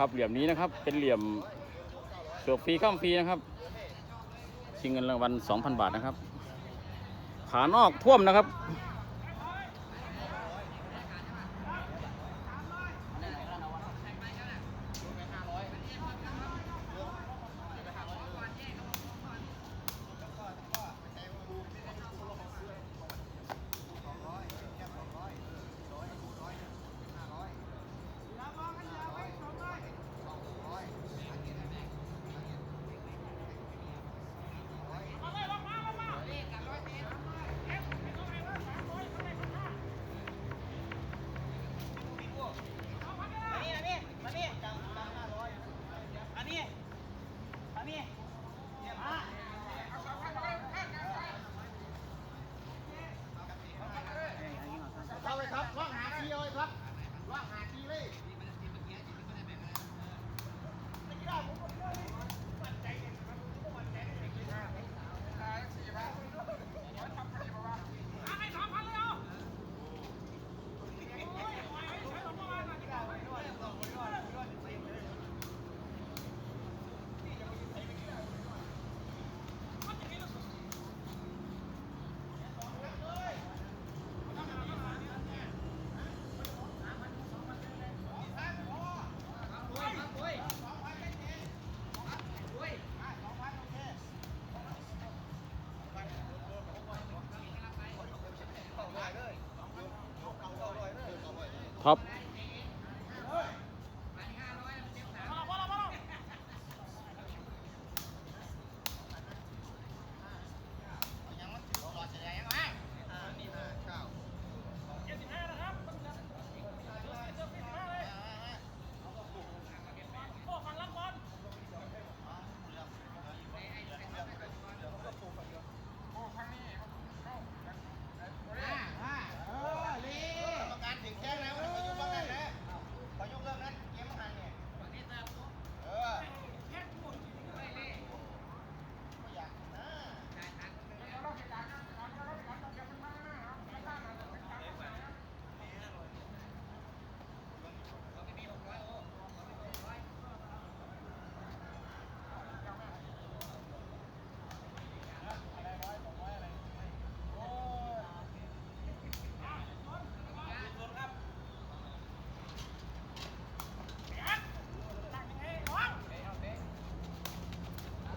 ครับเหลี่ยมนี้นะครับ เป็นเหลี่ยมเสือฟรีข้ามฟรีนะครับชิงเงินรางวัล2,000 บาทนะครับ ขานอกท่วมนะครับ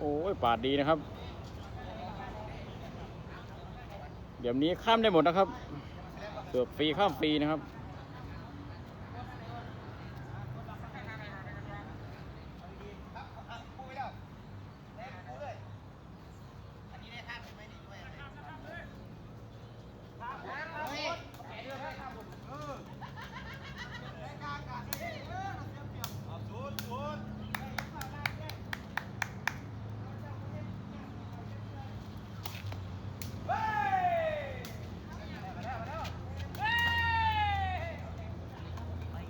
อ้ยปาดดีนะครับ เดี๋ยวนี้ข้ามได้หมดนะครับเสือบฟรีข้ามฟรีนะครับอะพูดไปแล้วเล่นพูดเลยอันนี้ได้ท่าเป็นไหมนี่ด้วยเฮ้ยแกเดือดให้ครับผมเออได้กลางกันเออเราเตรียมเตรียมเอาศูนย์ศูนย์เฮ้ยมาแล้วมาแล้วเฮ้ย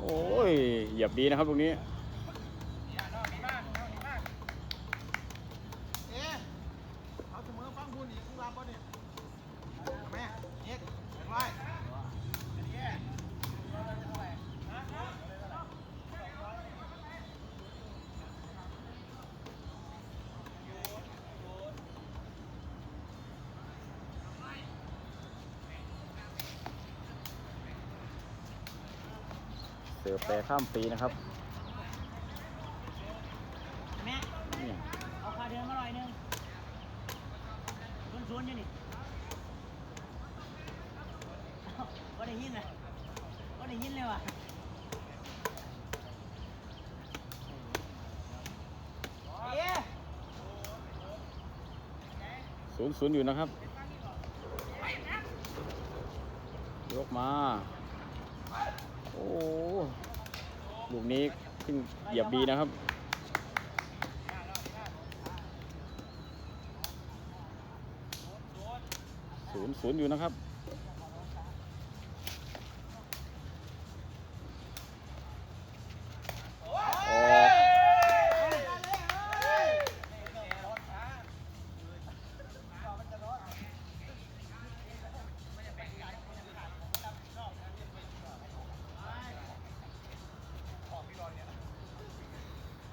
โอ้ยเห ยียบดีนะครับตรงนี้เอาเสมอฟังบุญอีกคุณรับป่ะเนี่ยแม่เอ็กเห็นไว้ เสือแปรข้ามฟรีนะครับแม่เนี่ยเอาคาเดินมาหน่อยหนึงชุนชุนๆอยู่นี่เอ้าก็ได้ยินนะก็ได้ยินเลยว่ะเอ๊ะศูนย์ศูนย์อยู่นะครับ ยกมา โอ้ลูกนี้ขึ้นเหยียบดีนะครับศูนย์ศูนย์อยู่นะครับ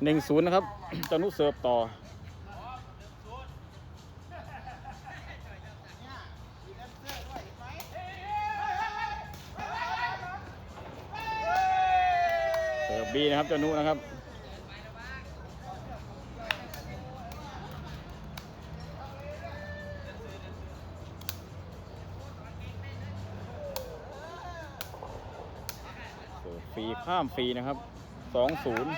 หนึ่งศูนย์นะครับจ้านุเสิร์ฟต่อเสิร์ฟบีนะครับจ้านุนะครับฟรีข้ามฟรีนะครับสองศูนย์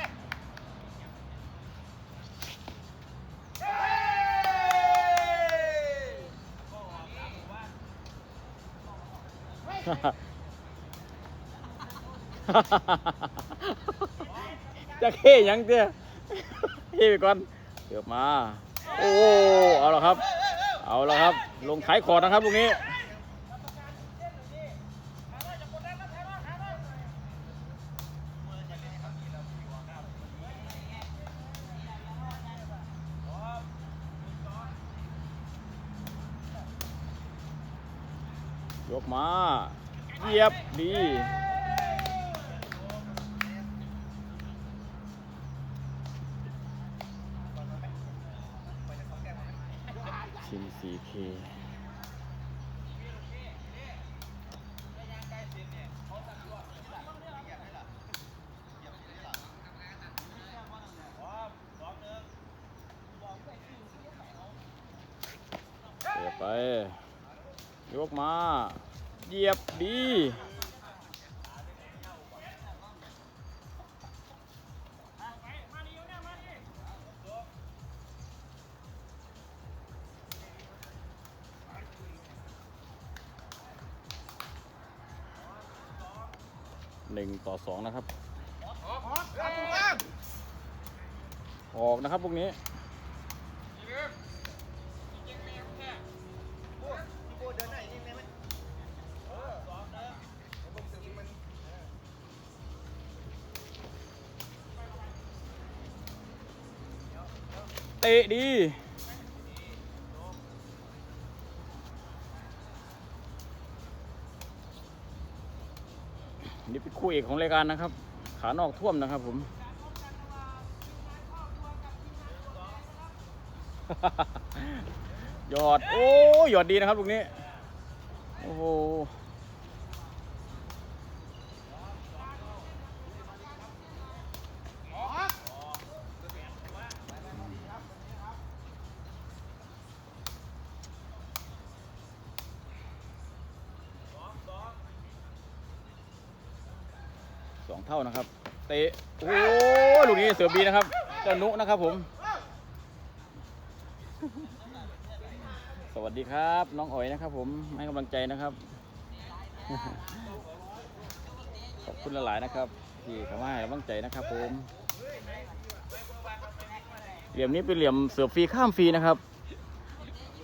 จะเท่ยังเตี้ยเฮ้ไปก่อนเกือบมา โอ้ เอาละครับ เอาละครับ ลงท้ายคอดนะครับลูกนี้ ยกมาเหยียบดีชิม 4K หนึ่งต่อสองนะครับ ออกนะครับพวกนี้เตะดี นี่เป็นคู่เอกของรายการนะครับ ขานอกท่วมนะครับผมหยอด โอ้หยอดดีนะครับลูกนี้ โอ้โห เท่านะครับเตะโอ้ลูกนี้เสือบีนะครับเจ้านุนะครับผม สวัสดีครับ น้องอ๋อยนะครับ ผมให้กำลังใจนะครับขอบคุณหลายๆนะครับที่เข้ามาให้กำลังใจนะครับ ผมเหลี่ยมนี้เป็นเหลี่ยมเสือฟรีข้ามฟรีนะครับ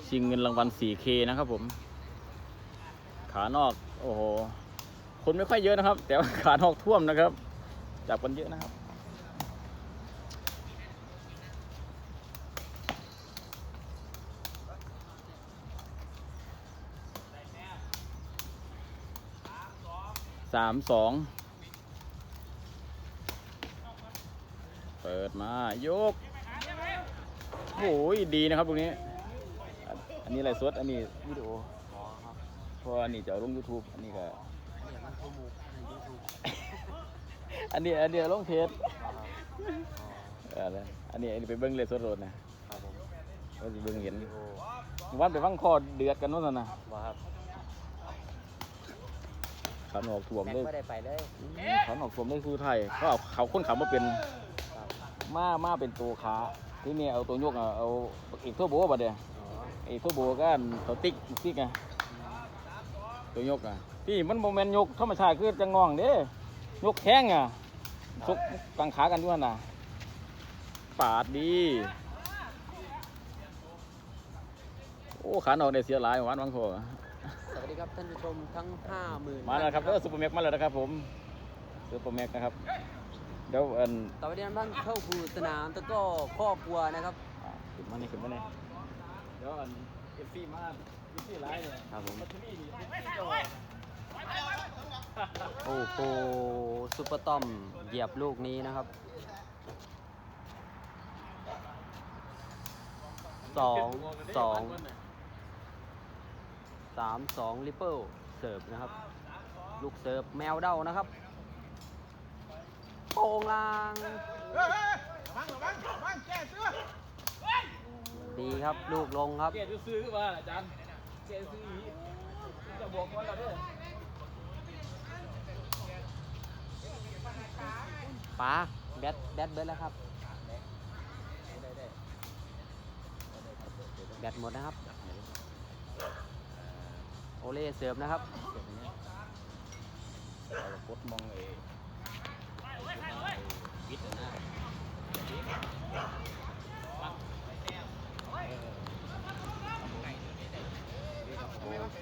ชิงเงินรางวัล 4K นะครับผม ขานอก โอ้โห คนไม่ค่อยเยอะนะครับ แต่ว่าขานอกท่วมนะครับ จับกันเยอะนะครับ สามสอง เปิดมา ยก โอ้ยดีนะครับตรงนี้ อันนี้อะไรสด อันนี้วิดีโอเพราะอันนี้จะลง YouTube อันนี้ก็ อันนี้อันนี้ลงเพจเออเลยอันนี้อันนี้ไปเบิ้งเลยสดโรดนะก็จะเบิ้งเห็นวันไปฟังคอเดือดกันว่าซั่นนะบ่ครับขันออกถ่วมแม็กเลยไม่ได้ไปเลยขันออกถ่วมเลยคือไทยก็เอาเขาคนขับมาเป็นมามาเป็นตัวขาที่นี่เอาตัวยกอะเอาอีกทั่วโบบัดเดียอีกทั่วโบก็อันตัวติ๊กติ๊กไงตัวยกอะ พี่มันโมเมนยกธรรมชาติคือจังงองเด้ยกแข้งอะชกกังขากันด้วยน่ะปาดดีโอ้ขาหนอกได้เสียหลายหวานวังโคสวัสดีครับท่านผู้ชมทั้ง50,000มาแล้วครับเออซูเปอร์แม็กมาแล้วนะครับผมซูเปอร์แม็กนะครับเดี๋ยวอันต่อไปนี้ท่านเข้าสู่สนามตะกร้อครอบครัวนะครับอะขึ้นมานี่ขึ้นมานี่เดี๋ยวอันเอฟซีมาเอฟซีไลน์เนี่ยครับผมมาที่นี่เอฟซีจอ โอ้โหซุปเปอร์ตอมเหยียบลูกนี้นะครับสองสองสามสองลิเปิลเสิร์ฟนะครับ ลูกเสิร์ฟแมวเด้านะครับโป่งลางดีครับลูกลงครับเกตซื้อมาอาจารย์เกตซื้อจะบอกว่าเราด้ว ป๋าแบตแบตเบิร์ดแล้วครับแบตหมดนะครับ โอเล่เสิร์ฟนะครับเรากดมองเอวิทย์นะโอเค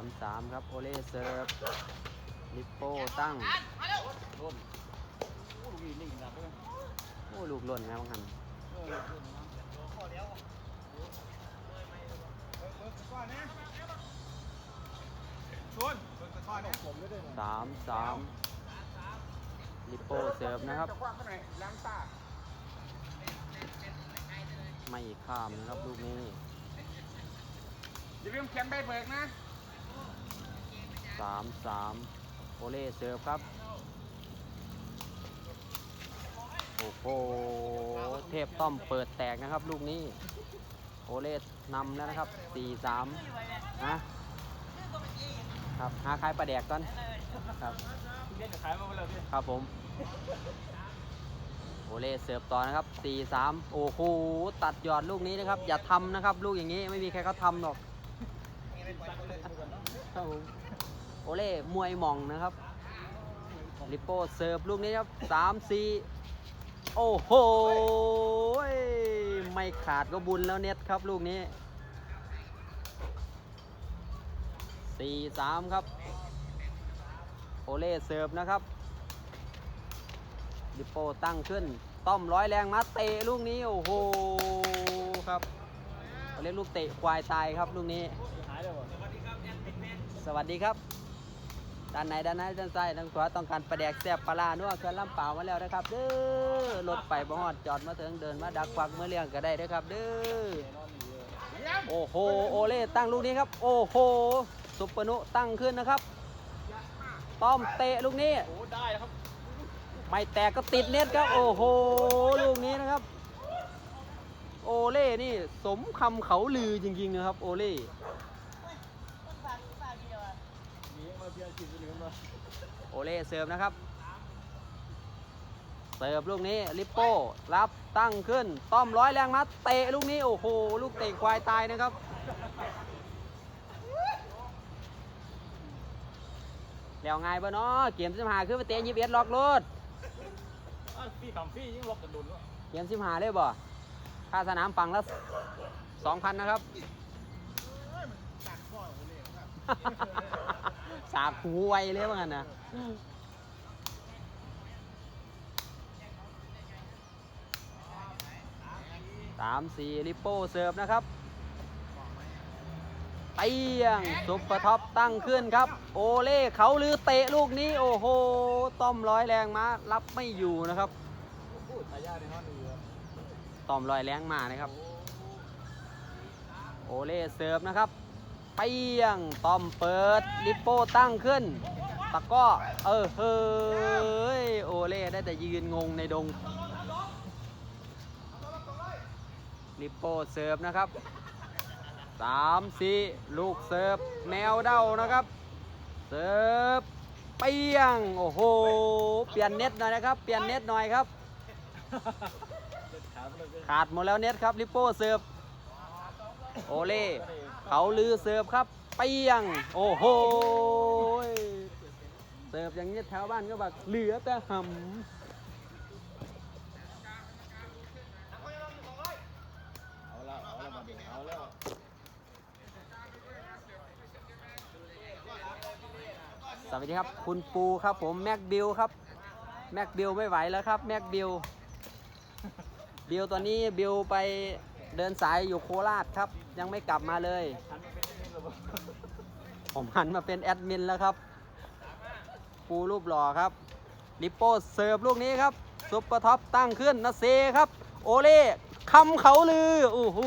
ามสามครับ โอเล่เซิร์ฟลิปโป้ตั้งร่นโอ้ลูกนี่นิ่งนะเพื่อนโอ้ลูกหล่นนะบางคันเออร่นนะชวนชวนตะกอนเนี่ยผมไม่ได้นะสามสามลิปโป้เสิร์ฟนะครับจะคว้างเข้าหน่อยล้างตาไม่ข้ามนะครับลูกนี้อย่าลืมเขียนใบเบิกนะ สามสามโอเล่เสิร์ฟครับ โอ้โห เทพต้อมเปิดแตกนะครับ ลูกนี้ โอเล่นำแล้วนะครับสี่สามนะครับหาขายปลาแดกก่อนครับเล่นขายมาแล้วพี่ครับผม โอเล่เสิร์ฟต่อนะครับสี่สามโอ้โห ตัดยอดลูกนี้นะครับ อย่าทำนะครับ ลูกอย่างนี้ไม่มีใครเขาทำหรอกครับผม เล่มวยหม่องนะครับลิปโป้เสิร์ฟลูกนี้ครับสามสี่โอ้โห ไม่ขาดก็บุญแล้วเน็ตครับลูกนี้สี่สามครับโอเล่เสิร์ฟนะครับลิปโป้ตั้งขึ้น ต้อมร้อยแรงมาเตะลูกนี้ โอ้โหครับเรียกลูกเตะควายตายครับลูกนี้ สวัสดีครับ ด้านไหนด้านไหนด้านซ้ายด้านขวาต้องการประแดกแซ่บปลาร้านัวเคลื่อนลำเปล่ามาแล้วนะครับเด้อรถไปบ่ฮอดจอดมาถึงเดินมาดักฟักเมื่อเลี้ยงก็ได้เด้อครับเด้อโอ้โหโอเล่ตั้งลูกนี้ครับ โอ้โหซุปเปอร์นุตั้งขึ้นนะครับต้อมเตะลูกนี้โอ้ได้ครับไม่แตกก็ติดเน็ตครับ โอ้โหลูกนี้นะครับ โอเล่นี่สมคำเขาลือจริงๆนะครับ โอเล่ มีมาเพียร์ชิมไปเหลือมา โอเล่เสิร์ฟนะครับ เสิร์ฟลูกนี้ลิปโป้รับตั้งขึ้น ต้อมร้อยแรงมาเตะลูกนี้ โอ้โห ลูกเตะควายตายนะครับแล้วไงบ้าเนาะเกมสิบหาขึ้นไปเตะยิบเอ็ดล็อกรถพี่คำพี่ยิ่งล็อกกันดุนวะเกมสิบหาเลยบ่ค่าสนามปังละสองพันนะครับสากหูไวเลยว่างั้นนะ สามสี่ลิปโป้เสิร์ฟนะครับเตียงซุปเปอร์ท็อปตั้งขึ้นครับ โอเล่เขาลือเตะลูกนี้ โอ้โห ต้อมร้อยแรงมารับไม่อยู่นะครับต้องนี้เลอมร้อยแรงมานะครับ โอเล่เสิร์ฟนะครับเปียงต้อมเปิดลิปโป้ตั้งขึ้น ตะก้อเออเฮ้ยโอเล่ได้แต่ยืนงงในดงลิปโป้เสิร์ฟนะครับสามสี่ลูกเสิร์ฟแมวเด้านะครับเสิร์ฟเปียง โอ้โห เปลี่ยนเน็ตหน่อยนะครับ เปลี่ยนเน็ตหน่อยครับ ขาดหมดแล้วเน็ตครับลิปโป้เสิร์ฟโอเล่เขาลือเสิร์ฟครับ เปียง โอ้โห เสิร์ฟอย่างนี้แถวบ้านก็แบบเหลือแต่หเอาแล้วเอาแล้วเอาแล้วำสวัสดีครับ คุณปูครับผมแม็กบิลครับ แม็กบิลไม่ไหวแล้วครับ แม็กบิลบิลตอนนี้บิลไปเดินสายอยู่โคราชครับ ยังไม่กลับมาเลย ผมหันมาเป็นแอดมินแล้วครับ ปูรูปหล่อครับ ลิปโป้เสิร์ฟลูกนี้ครับซุปเปอร์ท็อปตั้งขึ้นนะเซครับ โอเล่คำเขาลือโอ้โห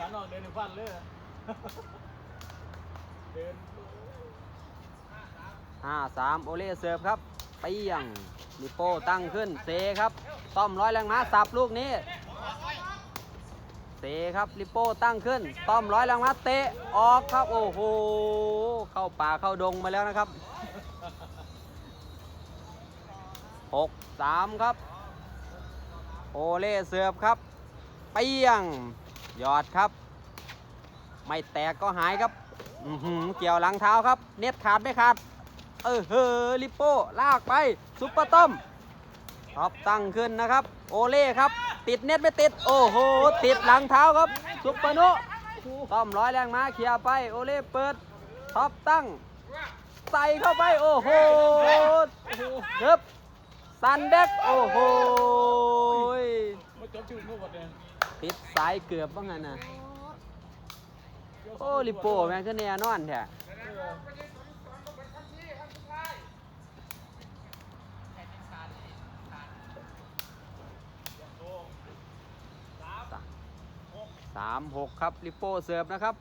ขานอกเดินในฟันเลยเดินห้าสามโอเล่เสิร์ฟครับเปียงลิโป้ตั้งขึ้นเซครับต้อมร้อยแรงม้าสับลูกนี้ เตะครับลิปโป้ตั้งขึ้น ต้อมร้อยแรงม้าเตะออกครับโอ้โหเข้าป่าเข้าดงมาแล้วนะครับหกสามครับ โอเล่เสิร์ฟครับเปียงยอดครับ ไม่แตกก็หายครับอือหือเกี่ยวหลังเท้าครับ เน็ตขาดไม่ขาด เออเฮอลิปโป้ลากไปซุปเปอร์ต้อมท็อปตั้งขึ้นนะครับ โอเล่ครับ ติดเน็ตไม่ติด โอ้โห ติดหลังเท้าครับ ซุปเปอร์นุต้อมร้อยแรงม้าเคลียร์ไป โอเล่เปิด ท็อปตั้ง ใส่เข้าไป โอ้โหเกือบซันเด็ก โอ้โหมาจบชื่อมู่หมดเลยติดสายเกือบบ้างไงนะโอ้ลิโป้แม่งขึ้นแน่นอนแท้ สามหกครับลิปโป้เสิร์ฟนะครับ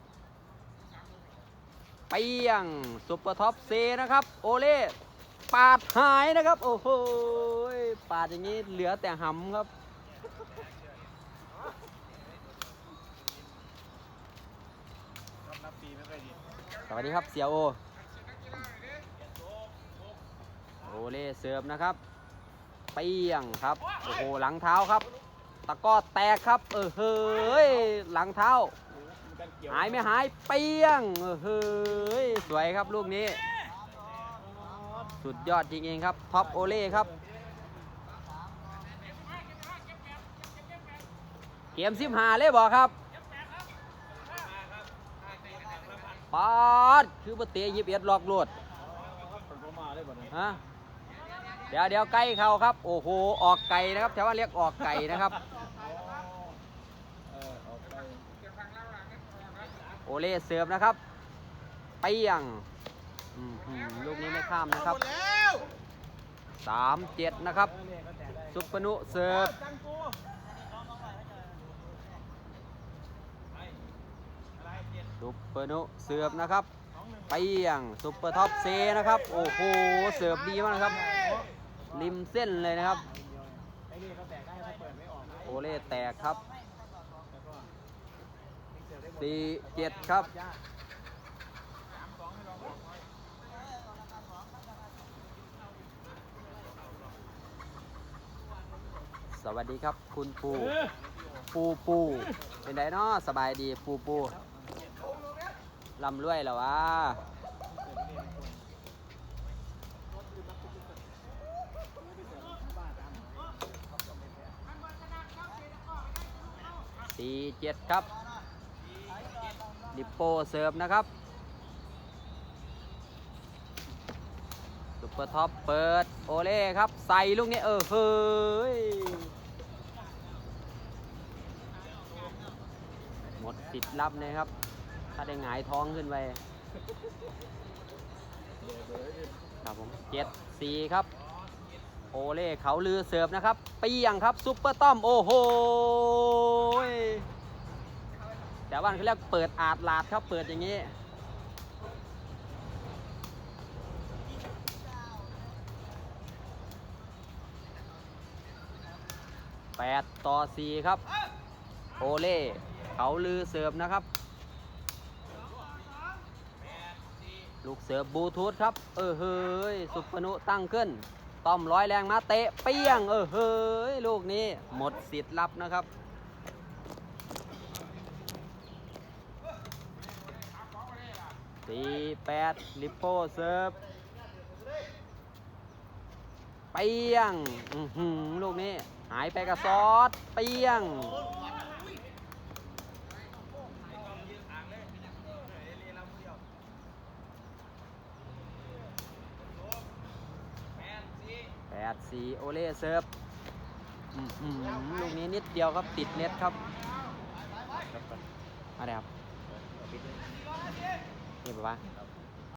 เปียงซุปเปอร์ท็อปเซนะครับ โอเล่ปาดหายนะครับ โอ้โหปาดอย่างนี้เหลือแต่หำครับ สวัสดีครับเสียโอ โอเล่เสิร์ฟนะครับเปียงครับ โอ้โห หลังเท้าครับ ตะก้อแตกครับเออเฮ้ยหลังเท้า หายไม่หายเปียงเออเฮ้ยสวยครับลูกนี้ สุดยอดจริงๆครับท็อปโอเล่ครับ เกมสิบหาเลยบอกครับปาดคือปเตะยิบเอ็ดลอกลดคนก็มาได้บ่เนี่ยฮะเดี๋ยวเดี๋ยวไก่เขาครับ โอ้โห ออกไก่นะครับแถวว่าเรียกออกไก่นะครับ เออออกไป โอเล่เสิร์ฟนะครับเปียงอื้อหือลูกนี้ไม่ข้ามนะครับหมดแล้วสามเจ็ดนะครับซุปเปอร์นุเสิร์ฟซุปเปอร์นุเสิร์ฟนะครับเปียงซุปเปอร์ท็อปเซนะครับ โอ้โห เสิร์ฟดีมากนะครับ ริมเส้นเลยนะครับไอ้นี่เขาแตกได้เขาเปิดไม่ออกนะโอเล่แตกครับ สี่เจ็ดครับสวัสดีครับคุณปูปูปูเป็นไดเนาะสบายดีปูปูลำรวยแล้ววะสี่เจ็ดครับ ดิปโปเสิร์ฟนะครับซุปเปอร์ท็อปเปิด โอเล่ครับ ใส่ลูกนี้เออเฮ้ยหมดสิทธิ์รับเลยครับ ถ้าได้หงายท้องขึ้นไปครับผมเจ็ดสี่ครับ โอเล่เขาลือเสิร์ฟนะครับเปียงครับซุปเปอร์ต้อม โอ้โหย แต่ว่าเขาเรียกเปิดอาดลาดครับเปิดอย่างนี้แปดต่อสี่ครับ โอเล่เขาลือเสิร์ฟนะครับ ลูกเสิร์ฟบลูทูธครับ เออเฮ้ย สุพนุตั้งขึ้น ต้อมร้อยแรงมาเตะเปี้ยง เออเฮ้ย ลูกนี้หมดสิทธิ์รับนะครับ สี่แปดลิปโป้เสิร์ฟเปียงลูกนี้ หายไปกับซอสเปียงแปดสี่โอเล่เซิร์ฟลูกนี้นิดเดียวครับติดเน็ตครับอะไรครับ นี่ปะวะ